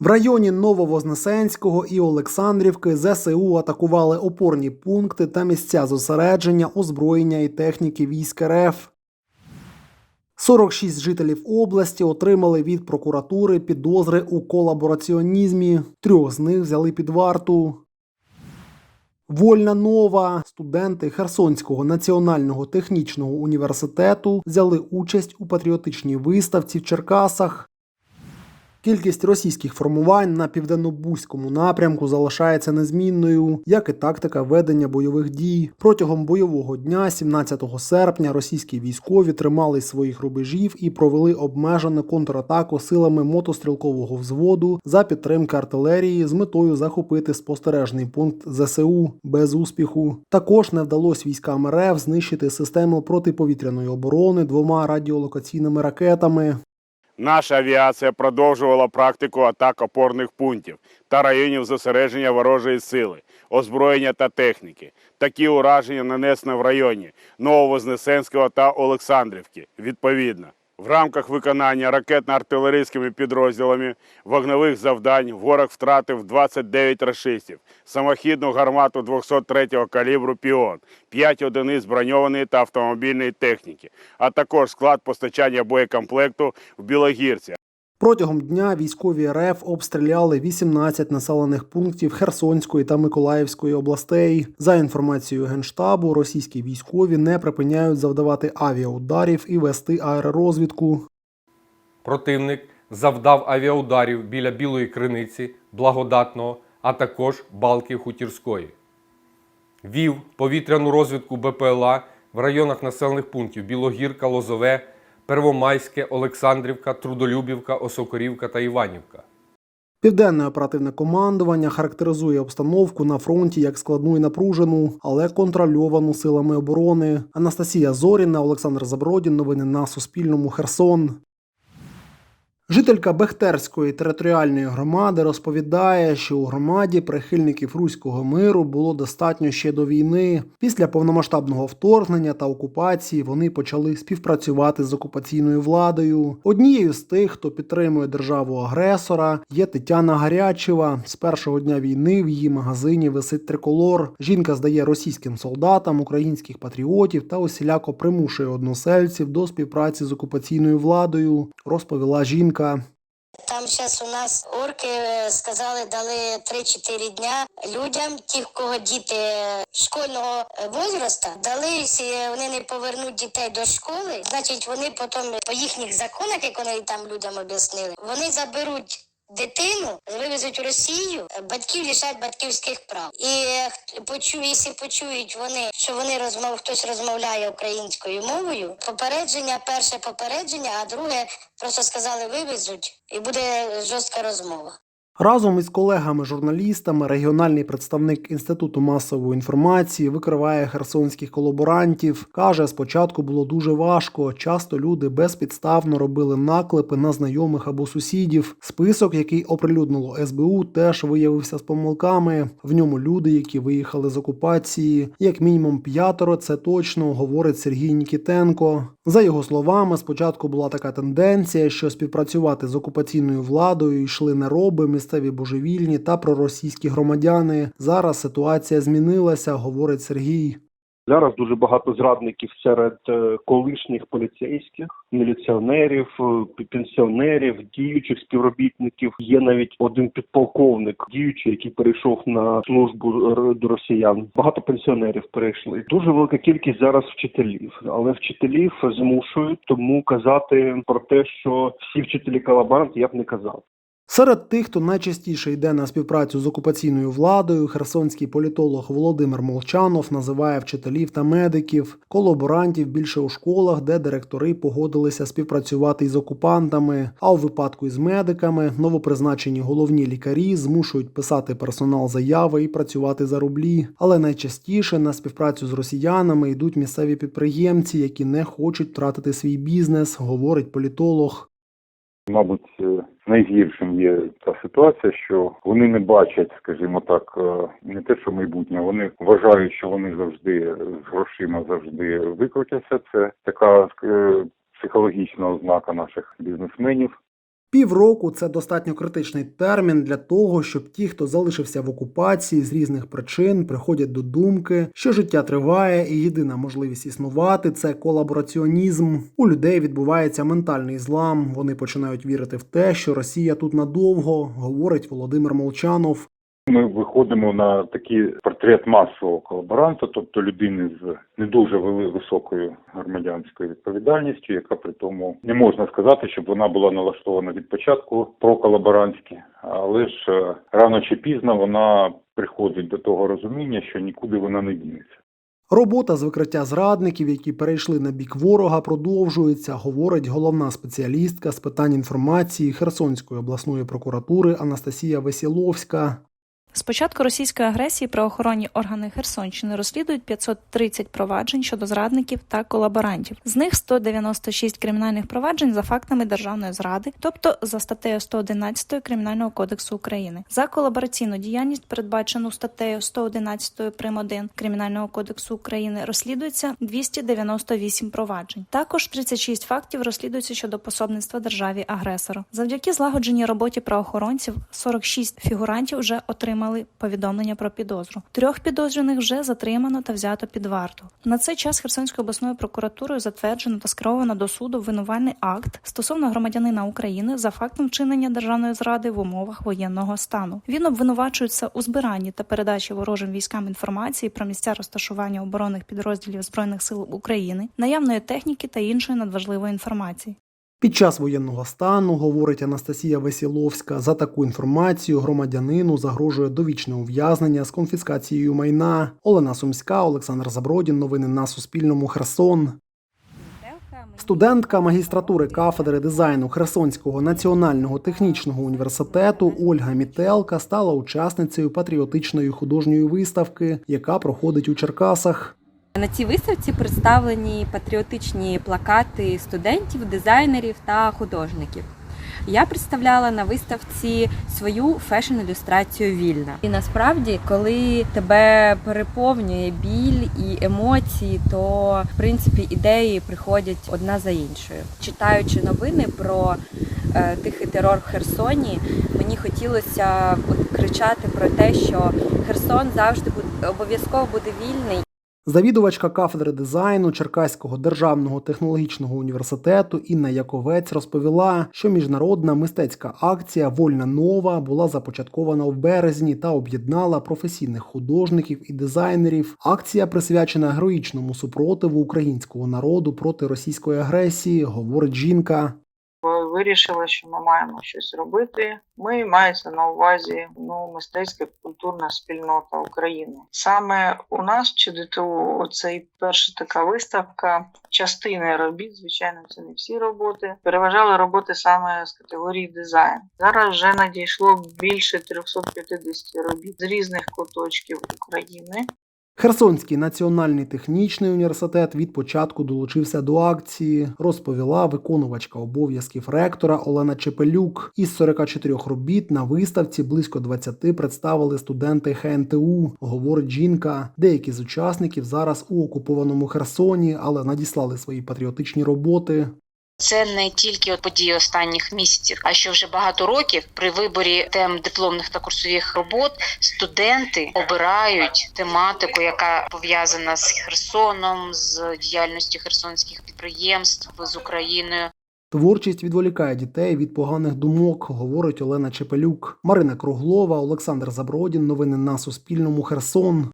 В районі Нововознесенського і Олександрівки ЗСУ атакували опорні пункти та місця зосередження озброєння і техніки військ РФ. 46 жителів області отримали від прокуратури підозри у колабораціонізмі. Трьох з них взяли під варту. Вольна нова студенти Херсонського національного технічного університету взяли участь у патріотичній виставці в Черкасах. Кількість російських формувань на південнобузькому напрямку залишається незмінною, як і тактика ведення бойових дій. Протягом бойового дня, 17 серпня, російські військові тримали своїх рубежів і провели обмежену контратаку силами мотострілкового взводу за підтримки артилерії з метою захопити спостережний пункт ЗСУ без успіху. Також не вдалося військам РФ знищити систему протиповітряної оборони двома радіолокаційними ракетами. Наша авіація продовжувала практику атак опорних пунктів та районів зосередження ворожої сили, озброєння та техніки. Такі ураження нанесено в районі Нововознесенського та Олександрівки. Відповідно, в рамках виконання ракетно-артилерійськими підрозділами вогневих завдань ворог втратив 29 рашистів, самохідну гармату 203-го калібру Піон, 5 одиниць броньованої та автомобільної техніки, а також склад постачання боєкомплекту в Білогірці. Протягом дня військові РФ обстріляли 18 населених пунктів Херсонської та Миколаївської областей. За інформацією генштабу, російські військові не припиняють завдавати авіаударів і вести аеророзвідку. Противник завдав авіаударів біля Білої Криниці, Благодатного, а також Балки Хутірської. Вів повітряну розвідку БПЛА в районах населених пунктів Білогірка, Лозове, Первомайське, Олександрівка, Трудолюбівка, Осокорівка та Іванівка. Південне оперативне командування характеризує обстановку на фронті як складну і напружену, але контрольовану силами оборони. Анастасія Зоріна, Олександр Забродін. Новини на Суспільному. Херсон. Жителька Бехтерської територіальної громади розповідає, що у громаді прихильників руського миру було достатньо ще до війни. Після повномасштабного вторгнення та окупації вони почали співпрацювати з окупаційною владою. Однією з тих, хто підтримує державу агресора, є Тетяна Гарячева. З першого дня війни в її магазині висить триколор. Жінка здає російським солдатам, українських патріотів та усіляко примушує односельців до співпраці з окупаційною владою. Розповіла жінка. Там зараз у нас орки е, сказали, дали 3-4 дня людям, ті, в кого діти школьного е, возраста, дали, вони не повернуть дітей до школи, значить вони потім по їхніх законах, як вони там людям об'яснили, вони заберуть. Дитину вивезуть в Росію, батьків лишать батьківських прав. І е, почу, якщо почують вони, що вони розмов, хтось розмовляє українською мовою. Попередження, перше попередження, а друге просто сказали вивезуть, і буде жорстка розмова. Разом із колегами-журналістами регіональний представник Інституту масової інформації викриває херсонських колаборантів. Каже, спочатку було дуже важко. Часто люди безпідставно робили наклепи на знайомих або сусідів. Список, який оприлюднило СБУ, теж виявився з помилками. В ньому люди, які виїхали з окупації, як мінімум п'ятеро, це точно говорить Сергій Нікітенко. За його словами, спочатку була така тенденція, що співпрацювати з окупаційною владою йшли нероби, місцеві божевільні та проросійські громадяни. Зараз ситуація змінилася, говорить Сергій. Зараз дуже багато зрадників серед е, колишніх поліцейських, міліціонерів, е, пенсіонерів, діючих співробітників. Є навіть один підполковник, діючий, який перейшов на службу до росіян. Багато пенсіонерів перейшли. Дуже велика кількість зараз вчителів, але вчителів змушують тому казати про те, що всі вчителі колаборанти я б не казав. Серед тих, хто найчастіше йде на співпрацю з окупаційною владою, херсонський політолог Володимир Молчанов називає вчителів та медиків, колаборантів більше у школах, де директори погодилися співпрацювати із окупантами. А у випадку із медиками новопризначені головні лікарі змушують писати персонал заяви і працювати за рублі. Але найчастіше на співпрацю з росіянами йдуть місцеві підприємці, які не хочуть втратити свій бізнес, говорить політолог. Мабуть, е, найгіршим є та ситуація, що вони не бачать, скажімо так, е, не те, що майбутнє, вони вважають, що вони завжди з грошима завжди викрутяться. Це така е, психологічна ознака наших бізнесменів. Півроку це достатньо критичний термін для того, щоб ті, хто залишився в окупації з різних причин, приходять до думки, що життя триває, і єдина можливість існувати це колабораціонізм. У людей відбувається ментальний злам. Вони починають вірити в те, що Росія тут надовго, говорить Володимир Молчанов. Ми виходимо на такий портрет масового колаборанта, тобто людини з не дуже високою громадянською відповідальністю, яка при тому не можна сказати, щоб вона була налаштована від початку проколаборантськи, але ж е, рано чи пізно вона приходить до того розуміння, що нікуди вона не дінеться. Робота з викриття зрадників, які перейшли на бік ворога, продовжується, говорить головна спеціалістка з питань інформації Херсонської обласної прокуратури Анастасія Весіловська. З початку російської агресії правоохоронні органи Херсонщини розслідують 530 проваджень щодо зрадників та колаборантів. З них 196 кримінальних проваджень за фактами державної зради, тобто за статтею 111 Кримінального кодексу України. За колабораційну діяльність, передбачену статтею 111 прим. 1 Кримінального кодексу України, розслідується 298 проваджень. Також 36 фактів розслідуються щодо пособництва державі агресору. Завдяки злагодженій роботі правоохоронців 46 фігурантів вже отримали повідомлення про підозру. Трьох підозрюваних вже затримано та взято під варту. На цей час Херсонською обласною прокуратурою затверджено та скеровано до суду винувальний акт стосовно громадянина України за фактом вчинення державної зради в умовах воєнного стану. Він обвинувачується у збиранні та передачі ворожим військам інформації про місця розташування оборонних підрозділів збройних сил України, наявної техніки та іншої надважливої інформації. Під час воєнного стану, говорить Анастасія Весіловська, за таку інформацію громадянину загрожує довічне ув'язнення з конфіскацією майна. Олена Сумська, Олександр Забродін. Новини на Суспільному. Херсон. Студентка магістратури кафедри дизайну Херсонського національного технічного університету Ольга Мітелка стала учасницею патріотичної художньої виставки, яка проходить у Черкасах. На цій виставці представлені патріотичні плакати студентів, дизайнерів та художників. Я представляла на виставці свою фешн-ілюстрацію вільна. І насправді, коли тебе переповнює біль і емоції, то в принципі ідеї приходять одна за іншою. Читаючи новини про е, тихий терор в Херсоні, мені хотілося от кричати про те, що Херсон завжди обов'язково буде вільний. Завідувачка кафедри дизайну Черкаського державного технологічного університету Інна Яковець розповіла, що міжнародна мистецька акція Вольна нова була започаткована в березні та об'єднала професійних художників і дизайнерів. Акція присвячена героїчному супротиву українського народу проти російської агресії, говорить жінка. Вирішили, що ми маємо щось робити. Ми мається на увазі ну мистецька культурна спільнота України. Саме у нас в ЧДТУ цей перша така виставка. Частини робіт, звичайно, це не всі роботи. Переважали роботи саме з категорії дизайн. Зараз вже надійшло більше 350 робіт з різних куточків України. Херсонський національний технічний університет від початку долучився до акції, розповіла виконувачка обов'язків ректора Олена Чепелюк. Із 44 робіт на виставці близько 20 представили студенти ХНТУ, говорить жінка. Деякі з учасників зараз у окупованому Херсоні, але надіслали свої патріотичні роботи. Це не тільки от події останніх місяців, а що вже багато років при виборі тем дипломних та курсових робот студенти обирають тематику, яка пов'язана з Херсоном, з діяльністю херсонських підприємств з Україною. Творчість відволікає дітей від поганих думок, говорить Олена Чепелюк. Марина Круглова, Олександр Забродін. Новини на Суспільному. Херсон.